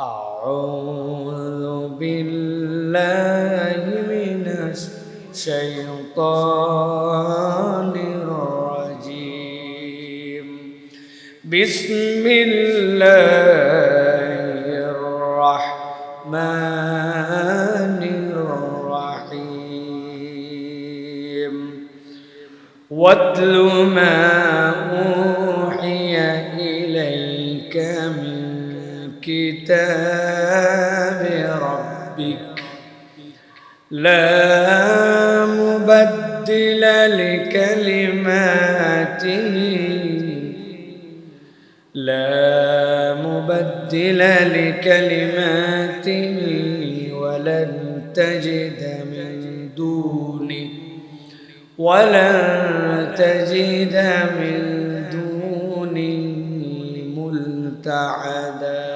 أعوذ بالله من الشيطان الرجيم. بسم الله الرحمن الرحيم. واتل ما كتاب ربك. لا مبدل لكلماته. لا مبدل لكلماته. ولن تجد من دونه. ولن تجد من دونه ملتحدا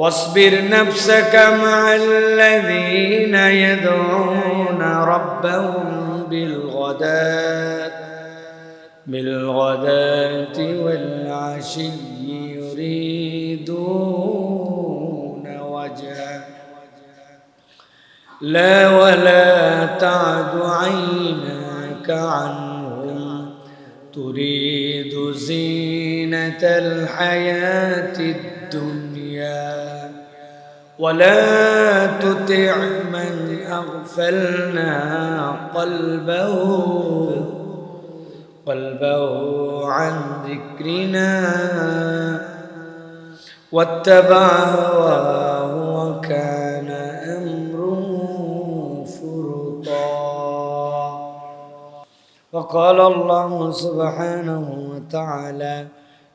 واصبر نفسك مع الذين يدعون ربهم بالغداة بالغداة والعشي يريدون وجهه. لا ولا تعد عيناك عنهم تريد زينة الحياة الدنيا. ولا تطع من أغفلنا قلبه قلبه عن ذكرنا. واتبع هواه وكان أمره فرطا. وقال الله سبحانه وتعالى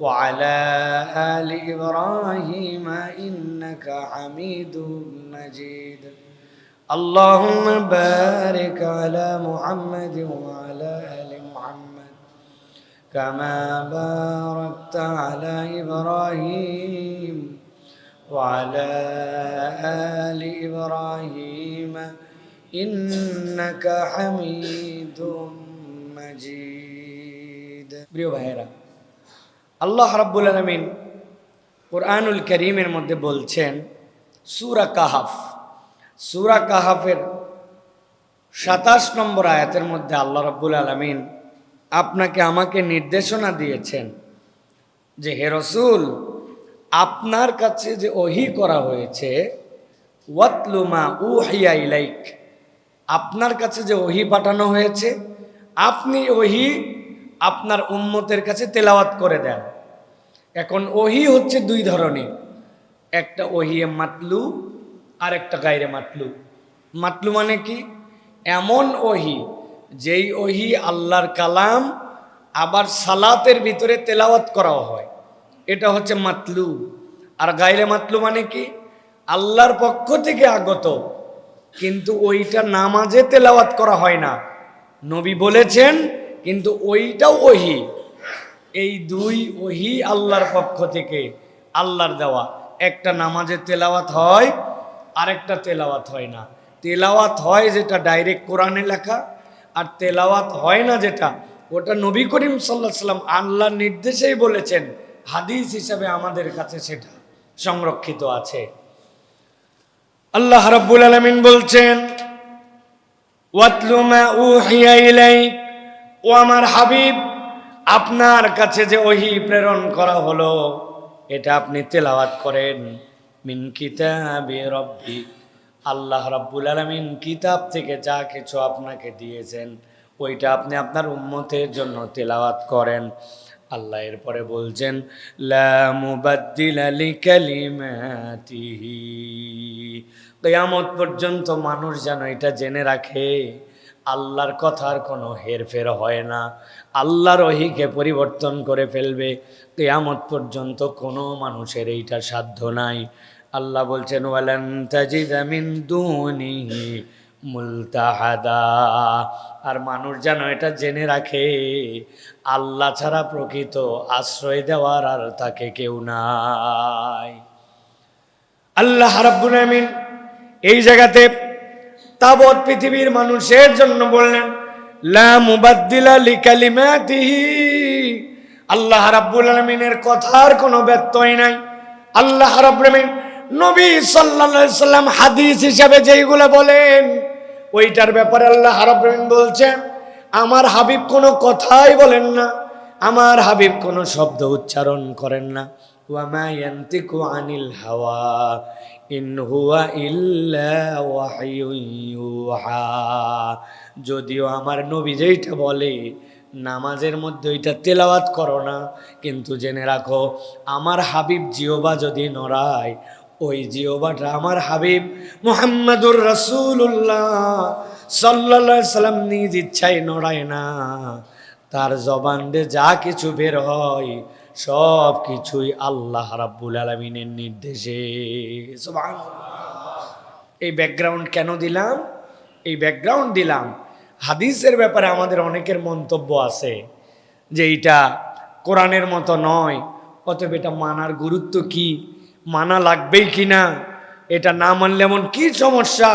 وعلى آل إبراهيم إنك حميد مجيد اللهم بارك على محمد وعلى آل محمد كما باركت على إبراهيم وعلى آل إبراهيم إنك حميد مجيد প্রিয় ভাইয়েরা আল্লাহ রাব্বুল আলমিন কোরআনুল করিমের মধ্যে বলছেন, সুরা কাহাফ। সুরা কাহাফের সাতাশ নম্বর আয়াতের মধ্যে আল্লাহ রাব্বুল আলমিন আপনাকে আমাকে নির্দেশনা দিয়েছেন যে, হে রসুল, আপনার কাছে যে ওহি করা হয়েছে ওয়াতলুমা উ উহিয়া ইলাইক, আপনার কাছে যে ওহি পাঠানো হয়েছে, আপনি ওহি আপনার উম্মতের কাছে তেলাওয়াত করে দেন। এখন ওহি হচ্ছে দুই ধরনের। একটা ওহিয়ে মাতলু আর একটা গাইরে মাতলু। মাতলু মানে কি? এমন ওহি, যেই ওহি আল্লাহর কালাম আবার সালাতের ভিতরে তেলাওয়াত করা হয়। এটা হচ্ছে মাতলু। আর গাইরে মাতলু মানে কি? আল্লাহর পক্ষ থেকে আগত, কিন্তু ওইটা নামাজে তেলাওয়াত করা হয় না। নবী বলেছেন কিন্তু ওইটাও ওহি। এই দুই ওহি আল্লাহর পক্ষ থেকে, আল্লাহর দেওয়া। একটা নামাজে তেলাওয়াত হয়, আরেকটা তেলাওয়াত হয় না। তেলাওয়াত হয় যেটা ডাইরেক্ট কোরআনে লেখা, আর তেলাওয়াত হয় না যেটা, ওটা নবী করিম সাল্লাহ সাল্লাম আল্লাহর নির্দেশেই বলেছেন। হাদিস হিসাবে আমাদের কাছে সেটা সংরক্ষিত আছে। আল্লাহ রাব্বুল আলামিন বলছেন, ওয়াতলু মা উহিয়া ইলাইক। ও আমার হাবিব, আপনার কাছে যে ওহি প্রেরণ করা হলো, এটা আপনি তেলাওয়াত করেন মিন কিতাবি রব্বি। আল্লাহ রাব্বুল আলামিন কিতাব থেকে যা কিছু আপনাকে দিয়েছেন, ওইটা আপনি আপনার উম্মতের জন্য তেলাওয়াত করেন। আল্লাহ এরপরে বলছেন কিয়ামত পর্যন্ত মানুষ যেন এটা জেনে রাখে আল্লাহর কথার কোনো হেরফের হয় না। আল্লাহর ওহিকে পরিবর্তন করে ফেলবে। কেয়ামত পর্যন্ত কোনো মানুষের এইটা সাধ্য নাই। আল্লাহ বলছেন, ওয়ালান মুলতাহাদা। আর মানুষ যেন এটা জেনে রাখে, আল্লাহ ছাড়া প্রকৃত আশ্রয় দেওয়ার আর তাকে কেউ নাই। আল্লাহ রাব্বুল আমিন এই জায়গাতে তাবৎ পৃথিবীর মানুষের জন্য বললেন আল্লাহ রাব্বুল আলামিনের কথার কোনো ব্যত্যয় নাই। আল্লাহ রাব্বুল নবী সাল্লাল্লাহু সাল্লাম হাদিস হিসাবে যেইগুলো বলেন, ওইটার ব্যাপারে আল্লাহ রাব্বুল আলামিন বলছেন, আমার হাবিব কোনো কথাই বলেন না, আমার হাবিব কোনো শব্দ উচ্চারণ করেন না। ওয়ামা ইয়ান্তিকু আনিল হাওয়া। ইন হুয়া ইল্লা ওয়াহয়ুন ইউহা। যদিও আমার নবী যেইটা বলে, নামাজের মধ্যে ওইটা তেলাওয়াত করো না, কিন্তু জেনে রাখো, আমার হাবিব জিওবা যদি নড়ায়, ওই জিওবাটা আমার হাবিব মুহাম্মাদুর রাসূলুল্লাহ সাল্লাল্লাহু আলাইহি সাল্লাম নিজ ইচ্ছায় নড়ায় না। তার জবান যা কিছু বের হয় সব কিছুই আল্লাহ রাব্বুল আলমিনের নির্দেশে। এই ব্যাকগ্রাউন্ড কেন দিলাম? এই ব্যাকগ্রাউন্ড দিলাম। হাদিসের ব্যাপারে আমাদের অনেকের মন্তব্য আছে যে এটা কোরআনের মতো নয়, অতএব এটা মানার গুরুত্ব কি, মানা লাগবেই কি না, এটা না মানলে এমন কি সমস্যা?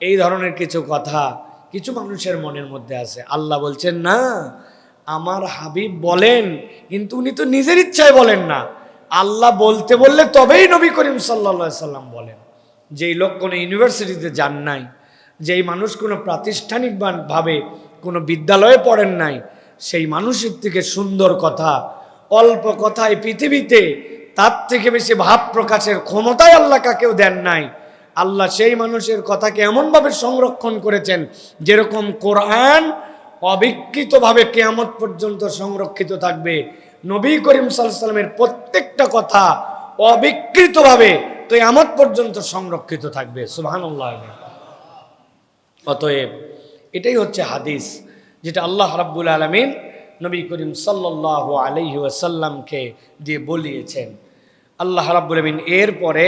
এই ধরনের কিছু কথা কিছু মানুষের মনের মধ্যে আছে। আল্লাহ বলছেন, না আমার হাবিব বলেন, কিন্তু উনি তো নিজের ইচ্ছায় বলেন না। আল্লাহ বলতে বললে তবেই নবী করিম সাল্লা সাল্লাম বলেন, যেই লোক কোনো ইউনিভার্সিটিতে যান নাই, যেই মানুষ কোনো প্রাতিষ্ঠানিক বা- ভাবে কোনো বিদ্যালয়ে পড়েন নাই, সেই মানুষের থেকে সুন্দর কথা, অল্প কথায় পৃথিবীতে, তার থেকে বেশি ভাব প্রকাশের ক্ষমতায় আল্লাহ কাকেও দেন নাই। আল্লাহ সেই মানুষের কথাকে এমনভাবে সংরক্ষণ করেছেন, যেরকম কোরআন অবিকৃতভাবে কেয়ামত পর্যন্ত সংরক্ষিত থাকবে। নবী করিম সাল্লামের প্রত্যেকটা কথা অবিকৃতভাবে কেয়ামত পর্যন্ত সংরক্ষিত থাকবে। সুবহানাল্লাহ। অতএব এটাই হচ্ছে হাদিস, যেটা আল্লাহ রাব্বুল আলমিন নবী করিম সাল্লাহ আলহি ওয়াসাল্লামকে দিয়ে বলিয়েছেন। আল্লাহ রাব্বুল আলমিন এরপরে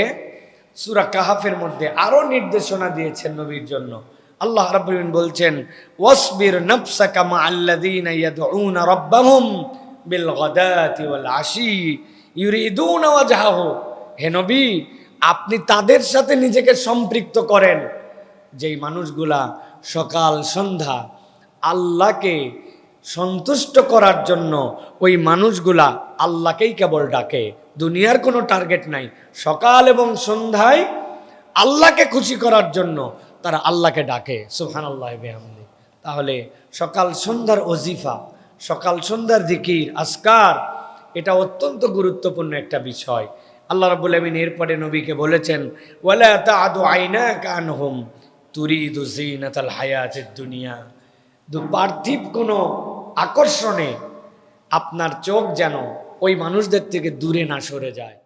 সুরা কাহাফের মধ্যে আরও নির্দেশনা দিয়েছেন নবীর জন্য। আল্লাহ আলমিন বলছেন রাব্বাহুম বিল আশি আপনি তাদের সাথে নিজেকে সম্পৃক্ত করেন। যেই মানুষগুলা সকাল, সন্ধ্যা আল্লাহকে সন্তুষ্ট করার জন্য ওই মানুষগুলা আল্লাহকেই কেবল ডাকে। দুনিয়ার কোনো টার্গেট নাই। সকাল এবং সন্ধ্যায় আল্লাহকে খুশি করার জন্য তারা আল্লাহকে ডাকে সুহান আল্লাহ বেহামদি। তাহলে সকাল সন্ধ্যার অজিফা সকাল সন্ধ্যার দিকির আসকার এটা অত্যন্ত গুরুত্বপূর্ণ একটা বিষয়। আল্লাহ রাবুল আমিন এরপরে নবীকে বলেছেন, ওয়ালা তাআদু আইনাকা আনহুম তুরিদু জিনাতাল হায়াতের দুনিয়া। দু পার্থিব কোনো আকর্ষণে আপনার চোখ যেন ওই মানুষদের থেকে দূরে না সরে যায়।